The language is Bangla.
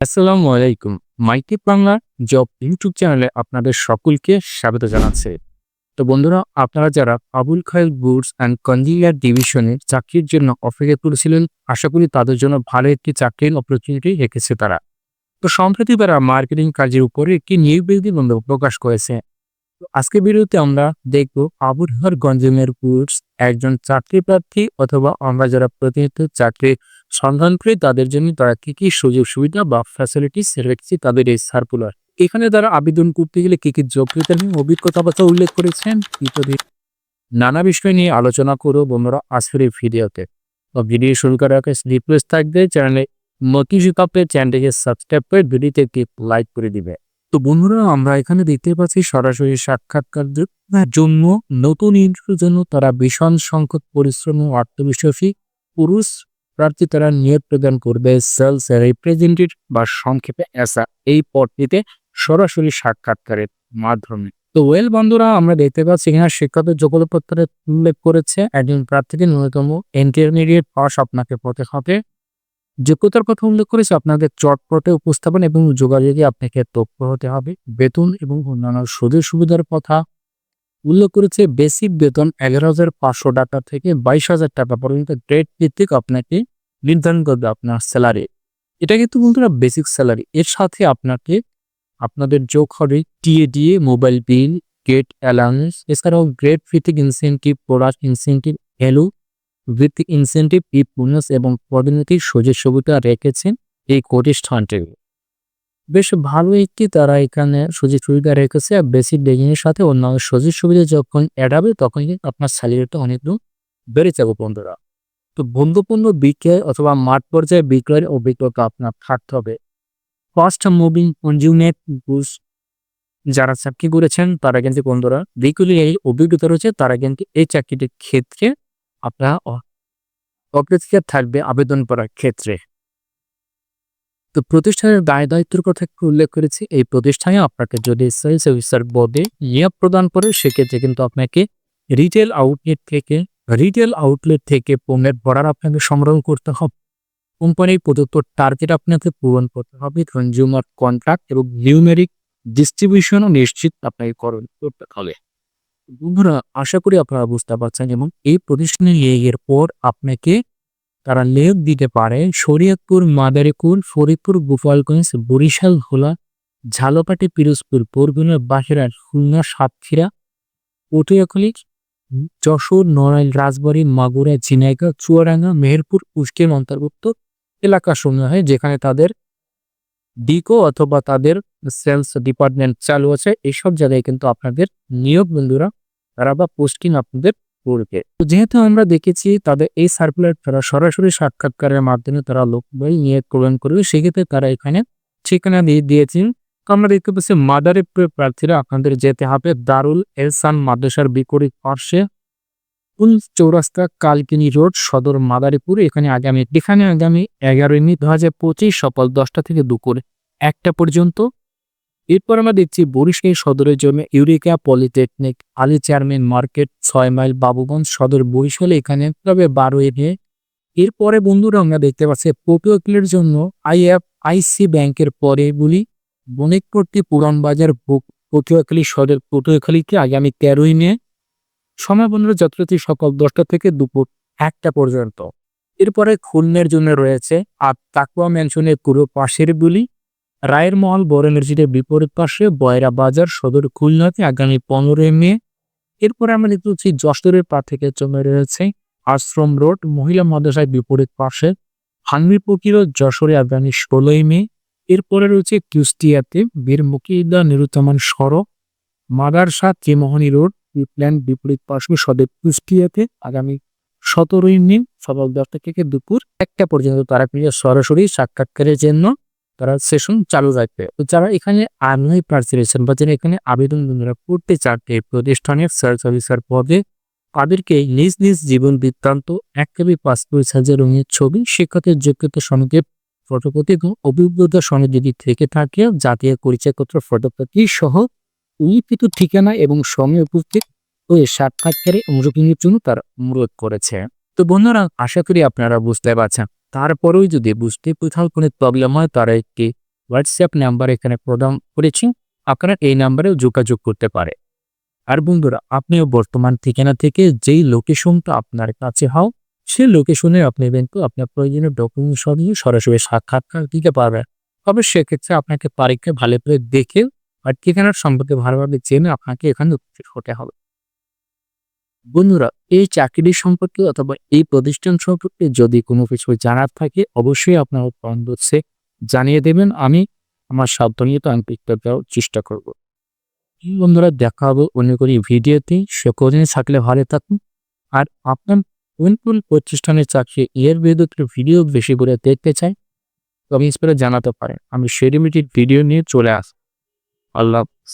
আসসালামু আলাইকুম। মাইটি বাংলা জব ইউটিউব চ্যানেলে আপনাদের সকলকে স্বাগত জানাচ্ছে। তো বন্ধুরা, আপনারা যারা আবুল খায়েল বুডস অ্যান্ড কনজিলিয়ার ডিভিশনে চাকরির জন্য অপেক্ষা করেছিলেন, আশা করি তাদের জন্য ভালো একটি চাকরির অপরচুনিটি রেখেছে তারা। তো সম্প্রতি তারা মার্কেটিং কাজের উপরে একটি বিজ্ঞপ্তি বন্ধ প্রকাশ করেছে। তো আজকে ভিডিওতে আমরা দেখব আবুলহার গঞ্জমের বুডস একজন চাকরি প্রার্থী অথবা আমরা যারা প্রতিনিয়ত চাকরি সন্ধান করে তাদের জন্য তারা কি কি সুযোগ সুবিধা বা ফ্যাসিলিটিস রেখেছে তাদের এই সার্কুলার এখানে তারা আবেদন করতে গেলে কি কি যোগ্যতা নিয়ে অভিজ্ঞতা কথা উল্লেখ করেছেন, ইত্যাদি। নানা বিষয় নিয়ে আলোচনা করো বন্ধুরা আজকের এই ভিডিওতে। তো ভিডিও শুরু করার আগে রিকোয়েস্ট থাকবে চ্যানেলে নতুন শিকাপে চ্যানেলটিকে সাবস্ক্রাইব করে ভিডিওতে একটি লাইক করে দিবে। তো বন্ধুরা আমরা এখানে দেখতে পাচ্ছি সরাসরি সাক্ষাৎকার জন্য নতুন ইন্টারভিউর জন্য তারা ভীষণ সংখ্যক পরিশ্রম ও আত্মবিশ্বাসী পুরুষ প্রার্থী তারা নিয়োগ প্রদান করবে সেলস রিপ্রেজেন্টেটিভ বা সংক্ষেপে এসা এই পদটিতে সরাসরি সাক্ষাৎকারের মাধ্যমে। তো ওয়েল বন্ধুরা, আমরা দেখতে পাচ্ছি এখানে শিক্ষাগত যোগ্যতা পত্রে উল্লেখ করেছে, একজন প্রার্থীকে ন্যূনতম ইন্টারমিডিয়েট পাস আপনাকে পথে হবে যোগ্যতার কথা উল্লেখ করেছে, আপনাদের চটপটে উপস্থাপন এবং যোগাযোগে আপনাকে তথ্য হতে হবে। বেতন এবং অন্যান্য সুযোগ সুবিধার কথা উল্লেখ করেছে, বেসিক বেতন এগারো হাজার পাঁচশো টাকা থেকে বাইশ হাজার টাকা পর্যন্ত। গ্রেড ভিত্তিক আপনাকে নির্ধারণ করবে আপনার স্যালারি এটা কিন্তু বন্ধুরা বেসিক স্যালারি এর সাথে আপনাকে আপনাদের যোগ হবে টিএডিএ মোবাইল বিল গেট অ্যালাউন্স এছাড়াও গ্রেড ভিত্তিক ইনসেন্টিভ প্রোডাক্ট ইনসেন্টিভ ভ্যালু ভিত্তিক ইনসেন্টিভ ই বোনাস এবং পদোন্নতির সুযোগ সুবিধা রেখেছেন এই প্রতিষ্ঠানটি। বেশ ভালো একটি তারা এখানে সুযোগ সুবিধা রেখেছে আর বেসিক ডিজাইনের সাথে অন্যান্য সুযোগ সুবিধা যখন অ্যাড হবে তখন আপনার স্যালারিটা অনেক দূর বেড়ে যাবে বন্ধুরা। তো বন্ধুপূর্ণ বিক্রয় অথবা মাঠ পর্যায়ে বিক্রয়ের অভিজ্ঞতা আপনার থাকতে হবে। ফার্স্ট মুভিং কনজিউমেট গুডস যারা চাকরি করেছেন, তারা কিন্তু বন্ধুরা বিকুলি এই অভিজ্ঞতা রয়েছে, তারা কিন্তু এই চাকরিটির ক্ষেত্রে আপনার অগ্রাধিকার থাকবে আবেদন করার ক্ষেত্রে। তো প্রতিষ্ঠানের দায় দায়িত্বের কথা একটু উল্লেখ করেছি, এই প্রতিষ্ঠানে আপনাকে যদি সেলস অফিসার পদে নিয়োগ প্রদান করে, সেক্ষেত্রে কিন্তু আপনাকে রিটেল আউটলেট থেকে রিটেল আউটলেট থেকে পণ্যের বর্ডার আপনাকে সংগ্রহ করতে হবে। কোম্পানির প্রদত্ত টার্গেট আপনাকে পূরণ করতে হবে। কনজিউমার কন্ট্রাক্ট এবং নিউমেরিক ডিস্ট্রিবিউশনও নিশ্চিত আপনাকে করণ করতে হবে। বন্ধুরা, আশা করি আপনারা বুঝতে পারছেন এবং এই প্রতিষ্ঠানে এর পর আপনাকে তারা লেখ দিতে পারে। শরীয়তপুর, মাদারীপুর, ফরিদপুর, গোপালগঞ্জ, বরিশাল ভোলা ঝালকাঠি পিরোজপুর, বরগুনা বাসিরা খুলনা, সাতক্ষীরা, পটুয়াখালী যশোর, নড়াইল, রাজবাড়ী, মাগুরা, ঝিনাইগাঁ, চুয়াডাঙ্গা, মেহেরপুর কুষ্টির অন্তর্ভুক্ত হয় যেখানে তাদের ডিকো অথবা তাদের সেলস ডিপার্টমেন্ট চালু আছে এইসব জায়গায় কিন্তু আপনাদের নিয়োগ বন্ধুরা তারা বা পোস্টিং আপনাদের করবে। যেহেতু আমরা দেখেছি তাদের এই সার্কুলার তারা সরাসরি সাক্ষাৎকারের মাধ্যমে তারা লোকবাই নিয়োগ প্রদান করবে, সেক্ষেত্রে তারা এখানে ঠিকানা দিয়ে দিয়েছেন আমরা দেখতে পাচ্ছি মাদারে প্রার্থীরা আপনাদের যেতে হবে দারুল এলসান মাদ্রাসার বিপরীত পার্শ্বে। ফুল চৌরাস্তা কালকিনি রোড, সদর মাদারীপুর। এখানে আগামী এখানে আগামী এগারোই মে দু হাজার পঁচিশ সকাল দশটা থেকে দুপুর একটা পর্যন্ত। এরপর আমরা দেখছি বরিশাল সদরের জন্য Eureka polytechnic Ali chairman market ছয় মাইল বাবুগঞ্জ সদর বরিশাল এখানে তবে বারোই মে। এরপরে বন্ধুরা আমরা দেখতে পাচ্ছি পটুয়াকিলের জন্য আইএফ আইসি ব্যাংকের পরে বলি বণিকপট্টি পুরান বাজার পটুয়াখালী সদর পটুয়াখালীতে আগামী তেরোই মে সময় বন্ধুরা সকাল দশটা থেকে দুপুর একটা পর্যন্ত। এরপরে খুলনের জন্য রয়েছে আর তাকুয়া ম্যানশনের পুরো পাশের বলি, রায়ের মহল বড় এনার্জির বিপরীত পাশে বয়রা বাজার সদর খুলনাতে আগামী পনেরোই মে। এরপরে আমরা দেখতে পাচ্ছি যশোরের পা থেকে জমে রয়েছে আশ্রম রোড, মহিলা মাদ্রাসায় বিপরীত পাশে হানমি পকির যশোরে আগামী ষোলোই মে। এরপরে রয়েছে কুষ্টিয়াতে বীর মুকিদা নিরুত্তমান সড়ক, মাদারসা ত্রিমোহনী রোড প্ল্যান বিপরীত পাশে সদর কুষ্টিয়াতে আগামী সতেরোই মে সকাল দশটা থেকে দুপুর একটা পর্যন্ত তারা কিন্তু সরাসরি সাক্ষাৎকারের জন্য তারা সেশন চালু রাখবে। তো যারা এখানে আগ্রহী প্রার্থী রয়েছেন বা যারা এখানে আবেদন করতে চাচ্ছে প্রতিষ্ঠানের সার্চ অফিসার পদে, তাদেরকে নিজ নিজ জীবন বৃত্তান্ত, এক কবি পাসপোর্ট সাইজের রঙের ছবি শিক্ষকের যোগ্যতা সনদে ফটোকপি এবং অভিজ্ঞতা সনদ যদি থেকে থাকে, জাতীয় পরিচয়পত্র, ফটোকপি সহ উল্লিখিত ঠিকানা এবং সময় উপস্থিত হয়ে সাক্ষাৎকারে অংশগ্রহণের জন্য তার অনুরোধ করেছে। তো বন্ধুরা, আশা করি আপনারা বুঝতে পারছেন। তারপরেও যদি বুঝতে কোথাও কোনো প্রবলেম হয়, তারা একটি হোয়াটসঅ্যাপ নাম্বার এখানে প্রদান করেছি। আপনারা এই নাম্বারেও যোগাযোগ করতে পারে। আর বন্ধুরা, আপনিও বর্তমান ঠিকানা থেকে যেই লোকেশনটা আপনার কাছে হও সেই লোকেশনে আপনি কিন্তু আপনার প্রয়োজনীয় ডকুমেন্ট সহ নিয়ে সরাসরি সাক্ষাৎকার দিতে পারবেন। তবে সেক্ষেত্রে আপনাকে পরীক্ষা ভালো করে দেখে আর ঠিকানার সম্পর্কে ভালোভাবে জেনে আপনাকে এখানে উপস্থিত হতে হবে। বন্ধুরা, এই চাকরি সম্পর্কে অথবা এই প্রতিষ্ঠান সম্পর্কে যদি কোনো কিছু জানার থাকে, অবশ্যই আপনার বন্ধুচ্ছে জানিয়ে দেবেন। আমি আমার সাধ্য নিয়ে তো আমি উত্তর দেওয়ার চেষ্টা করব। বন্ধুরা, দেখা হবে অন্য কোনো ভিডিওতে। সে কোদিনে থাকলে ভালো থাকুন। আর আপনার কোন প্রতিষ্ঠানের চাকরি এর বিরুদ্ধে ভিডিও বেশি করে দেখতে চাই। কমেন্টস করে জানাতে পারেন। আমি সেরিমিটির ভিডিও নিয়ে চলে আস আল্লাহ হাফেজ।